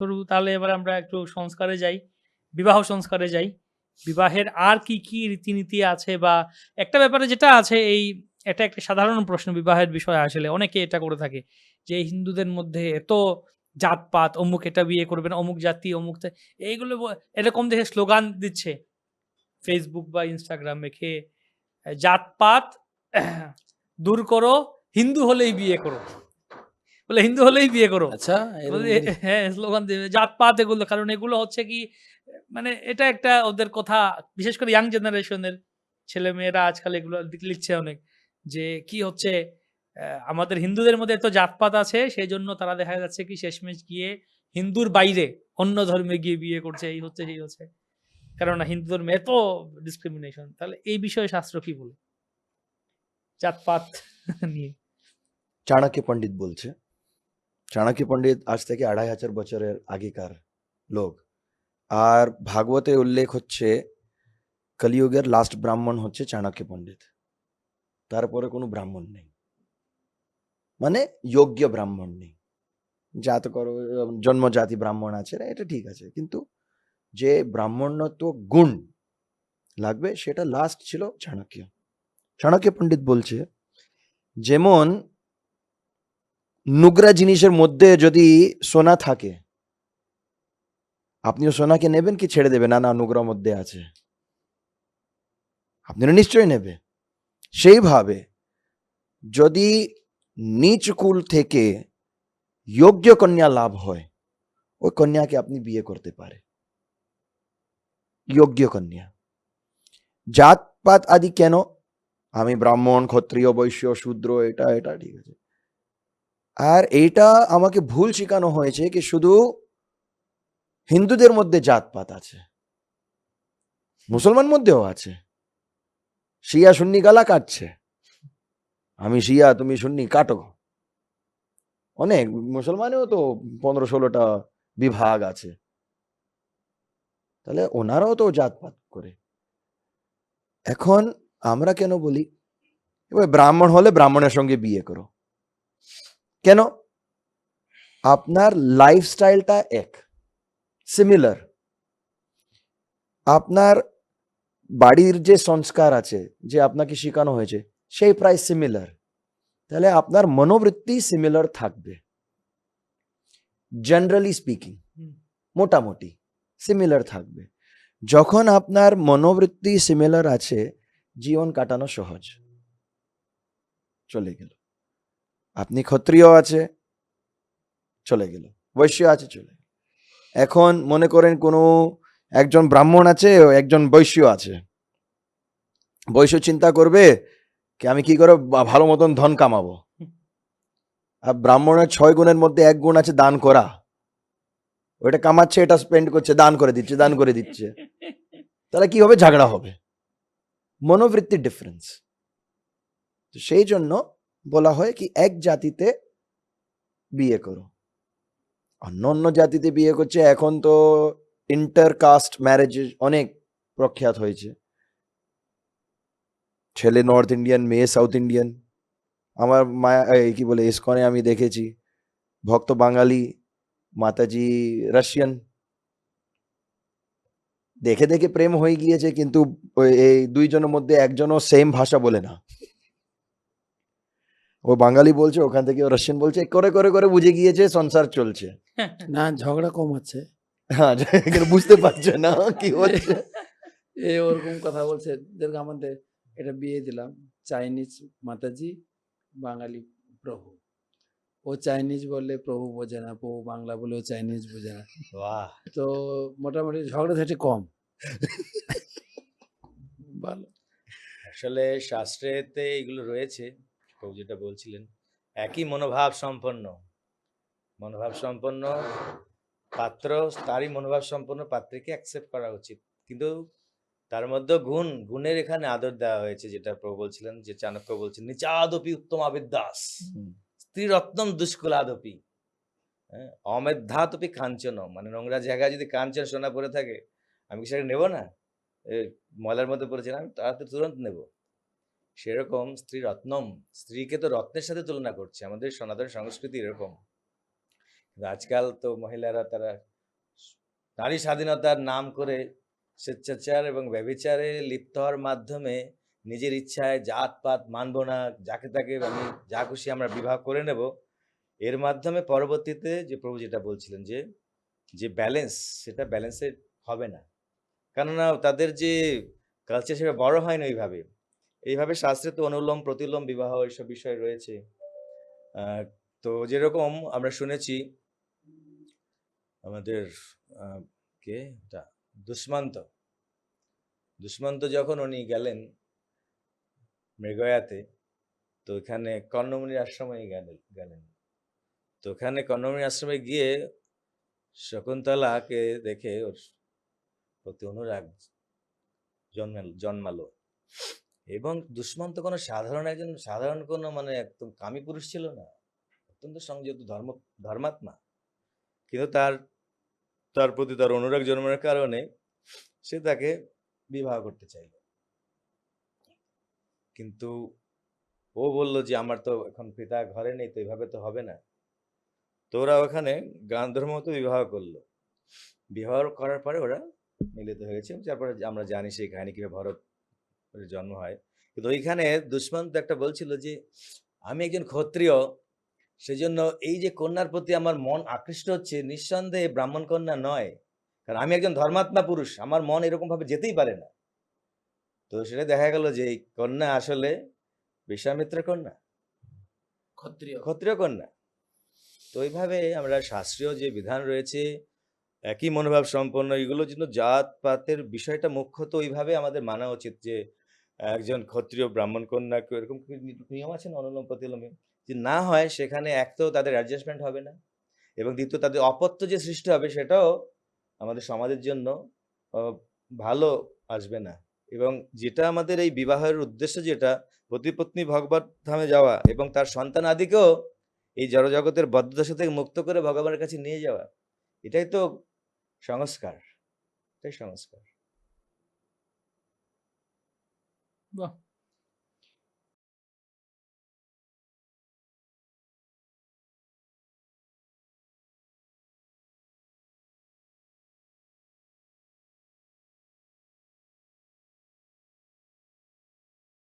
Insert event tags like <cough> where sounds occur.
শুরু তাহলে এবার আমরা একটু সংস্কারে যাই, বিবাহ সংস্কারে যাই। বিবাহের আর কি কি রীতিনীতি আছে বা একটা ব্যাপারে যেটা আছে এই, এটা একটা সাধারণ প্রশ্ন বিবাহের বিষয় আসলে। অনেকে এটা করে থাকে যে হিন্দুদের মধ্যে এত জাতপাত, অমুক এটা বিয়ে করবেন, অমুক জাতি, অমুক এইগুলো এরকম দেখে স্লোগান দিচ্ছে। ফেসবুক বা ইনস্টাগ্রামে খেয়ে জাতপাত, <clears throat> দূর করো, হিন্দু হলেই বিয়ে করো। বলে হিন্দু হলেই বিয়ে করো। আচ্ছা <laughs> হ্যাঁ স্লোগান দেবে জাতপাত এগুলো কারণ এগুলো হচ্ছে কি মানে এটা একটা ওদের কথা বিশেষ করে ইয়াং জেনারেশনের ছেলে মেয়েরা আজকাল এগুলো লিখ- লিখছে অনেক যে কি হচ্ছে আমাদের হিন্দুদের মধ্যে এত জাতপাত আছে সেই জন্য তারা দেখা যাচ্ছে কি শেষমেশ গিয়ে হিন্দুর বাইরে অন্য ধর্মে গিয়ে বিয়ে করছে এই হচ্ছে সেই হচ্ছে। কেননা হিন্দু ধর্মে এত ডিসক্রিমিনেশন তাহলে এই বিষয়ে শাস্ত্র কি বলে? জাতপাত <laughs> নিয়ে। চাণক্য পণ্ডিত বলছে। চাণক্য পণ্ডিত আজ থেকে আড়াই হাজার বছরের আগেকার লোক। আর ভাগবতে উল্লেখ হচ্ছে, কলিযুগের লাস্ট ব্রাহ্মণ হচ্ছে চাণক্য পণ্ডিত তারপরে কোনো ব্রাহ্মণ নেই। মানে যোগ্য ব্রাহ্মণ নেই। জাত করো জন্মজাতি ব্রাহ্মণ আছে না এটা ঠিক আছে। কিন্তু যে ব্রাহ্মণত্ব গুণ লাগবে, সেটা লাস্ট ছিল চাণক্য চাণক্য পণ্ডিত বলছে, যেমন নুগরা জিনিসের মধ্যে যদি সোনা থাকে, আপনিও সোনাকে নেবেন কি ছেড়ে দেবেন? না না নুগরা মধ্যে আছে। আপনারা নিশ্চয়ই নেবে। সেইভাবে যদি নিচ কুল থেকে যোগ্য কন্যা লাভ হয়, ওই কন্যাকে আপনি বিয়ে করতে পারে যোগ্য কন্যা। জাতপাত আদি কেন? আমি ব্রাহ্মণ, ক্ষত্রিয়, বৈশ্য, শূদ্র, এটা এটা, ঠিক আছে। আর এইটা আমাকে ভুল শেখানো হয়েছে কি শুধু হিন্দুদের মধ্যে জাতপাত আছে, মুসলমান মধ্যেও আছে। শিয়া সুন্নি গালা কাটছে। আমি শিয়া, তুমি সুন্নি, কাটো। অনেক, মুসলমানেও তো পনেরো ষোলোটা বিভাগ আছে। তাহলে ওনারাও তো জাতপাত করে। এখন আমরা কেন বলি, এবার ব্রাহ্মণ হলে ব্রাহ্মণের সঙ্গে বিয়ে করো। কেন? আপনার লাইফস্টাইলটা এক সিমিলার আপনার বাড়ির যে সংস্কার আছে যে আপনাকে শেখানো হয়েছে সেই প্রায় সিমিলার তাহলে আপনার মনোবৃত্তি সিমিলার থাকবে। জেনারেলি স্পিকিং মোটামুটি সিমিলার থাকবে। যখন আপনার মনোবৃত্তি সিমিলার আছে জীবন কাটানো সহজ। চলে গেল। আপনি ক্ষত্রিয় আছে, চলে গেল। বৈশ্য আছে, চলে এখন মনে করেন কোনো একজন ব্রাহ্মণ আছে, একজন বৈশ্য আছে। বৈশ্য চিন্তা করবে কি আমি কি করে ভালো মতন ধন কামাবো? আর ব্রাহ্মণের ছয় গুণের মধ্যে এক গুণ আছে দান করা। ওইটা কামাচ্ছে, এটা স্পেন্ড করছে, দান করে দিচ্ছে, দান করে দিচ্ছে। তাহলে কি হবে? ঝগড়া হবে। মনোবৃত্তির ডিফারেন্স তো সেই জন্য বলা হয় কি, এক জাতিতে বিয়ে করো। অন্য অন্য জাতিতে বিয়ে করছে, এখন তো ইন্টার কাস্ট ম্যারেজ অনেক প্রখ্যাত হয়েছে। ছেলে নর্থ ইন্ডিয়ান মেয়ে সাউথ ইন্ডিয়ান আমার মায়া কি বলে, ইসকনে আমি দেখেছি। ভক্ত বাঙালি, মাতাজি রাশিয়ান দেখে দেখে প্রেম হয়ে গিয়েছে, কিন্তু এই দুইজনের মধ্যে একজনও সেম ভাষা বলে না। ও বাঙালি বলছে ওখান থেকে ও রাশিয়ান বলছে করে করে করে বুঝে গিয়েছে সংসার চলছে। <laughs> না ঝগড়া কম আছে। হ্যাঁ বুঝতে পারছে না কি হচ্ছে? <laughs> এ ওরকম কথা বলছে যেরকম আমাদের এটা বিয়ে দিলাম চাইনিজ মাতাজি বাঙালি প্রভু। ও চাইনিজ বললে প্রভু বোঝে না প্রভু বাংলা বলে ও চাইনিজ বোঝে না। বাহ। তো মোটামুটি ঝগড়া ঝগড়াঝাটি কম। <laughs> ভালো। আসলে শাস্ত্রেতে এগুলো রয়েছে প্রভু যেটা বলছিলেন একই মনোভাব সম্পন্ন। মনোভাব সম্পন্ন পাত্র তারই মনোভাব সম্পন্ন পাত্রকে অ্যাকসেপ্ট করা উচিত। কিন্তু তার মধ্যে গুণ গুণের এখানে আদর দেওয়া হয়েছে যেটা প্রভু বলছিলেন যে চাণক্য বলছেন নিচাদপি উত্তম আবিদ্যাস হুম। স্ত্রী রত্নম দুষ্কুলাদপি। হ্যাঁ অমেধাতপি কাঞ্চন মানে নোংরা জায়গায় যদি কাঞ্চন সোনা পরে থাকে আমি কি সেটা নেব না? ময়লার মধ্যে পড়েছে না আমি তারা তো তুরন্ত নেব। সেরকম স্ত্রী রত্নম, স্ত্রীকে তো রত্নের সাথে তুলনা করছে। আমাদের সনাতন সংস্কৃতি এরকম। কিন্তু আজকাল তো মহিলারা তারা নারী স্বাধীনতার নাম করে স্বেচ্ছাচার এবং ব্যভিচারে লিপ্ত হওয়ার মাধ্যমে নিজের ইচ্ছায় জাতপাত মানব না যাকে তাকে আমি যা খুশি আমরা বিবাহ করে নেব। এর মাধ্যমে পরবর্তীতে যে প্রভু যেটা বলছিলেন যে যে ব্যালেন্স সেটা ব্যালেন্সে হবে না। কেননা তাদের যে কালচার সেটা বড় হয় না ওইভাবে। এইভাবে শাস্ত্রে তো অনুলোম, প্রতিলোম, বিবাহ এইসব বিষয় রয়েছে। তো যেরকম আমরা শুনেছি, আমাদের কে? দুষ্মান্ত। দুষ্মন্ত যখন উনি গেলেন মৃগয়াতে, তো ওখানে কর্ণমণির আশ্রমে গেলেন গেলেন। তো ওখানে কর্ণমণির আশ্রমে গিয়ে শকুন্তলাকে দেখে ওর প্রতি অনুরাগ জন্মাল জন্মালো। এবং দুষ্মন্ত কোনো সাধারণ একজন, সাধারণ কোনো মানে একদম কামী পুরুষ ছিল না। অত্যন্ত সংযত ধর্ম, ধর্মাত্মা। কিন্তু তার তার প্রতি তার অনুরাগ জন্মের কারণে সে তাকে বিবাহ করতে চাইল। কিন্তু ও বলল যে, আমার তো এখন পিতা ঘরে নেই, তো এভাবে তো হবে না। তো ওরা ওখানে গান্ধর্ব মতো বিবাহ করল। বিবাহ করার পরে ওরা মিলিত হয়েছে। তারপরে আমরা জানি সেই কাহিনী কীভাবে ভরত জন্ম হয়। কিন্তু ওইখানে দুষ্মন্ত একটা বলছিল যে আমি একজন ক্ষত্রিয় সেজন্য এই যে কন্যার প্রতি আমার মন আকৃষ্ট হচ্ছে নিঃসন্দেহে ব্রাহ্মণ কন্যা নয়। কারণ আমি একজন ধর্মাত্মা পুরুষ আমার মন এরকম ভাবে যেতেই পারে না। তো সেটা দেখা গেল যে এই কন্যা আসলে বিশ্বামিত্র কন্যা। ক্ষত্রিয়। ক্ষত্রিয় কন্যা। তো এইভাবে আমরা শাস্ত্রীয় যে বিধান রয়েছে একই মনোভাব সম্পন্ন এগুলো জন্য জাত পাতের বিষয়টা মুখ্যত ওইভাবে আমাদের মানা উচিত যে একজন ক্ষত্রিয় ব্রাহ্মণ কন্যা এরকম নিয়ম আছে না অনুলোম প্রতিলোমে যে না হয় সেখানে এক তো তাদের অ্যাডজাস্টমেন্ট হবে না এবং দ্বিতীয় তাদের অপত্য যে সৃষ্টি হবে সেটাও আমাদের সমাজের জন্য ভালো আসবে না। এবং যেটা আমাদের এই বিবাহের উদ্দেশ্য যেটা পতিপত্নী ভগবত ধামে যাওয়া এবং তার সন্তান আদিকেও এই জড়জগতের বদ্ধদশা থেকে মুক্ত করে ভগবানের কাছে নিয়ে যাওয়া, এটাই তো সংস্কার, এটাই সংস্কার। Bom.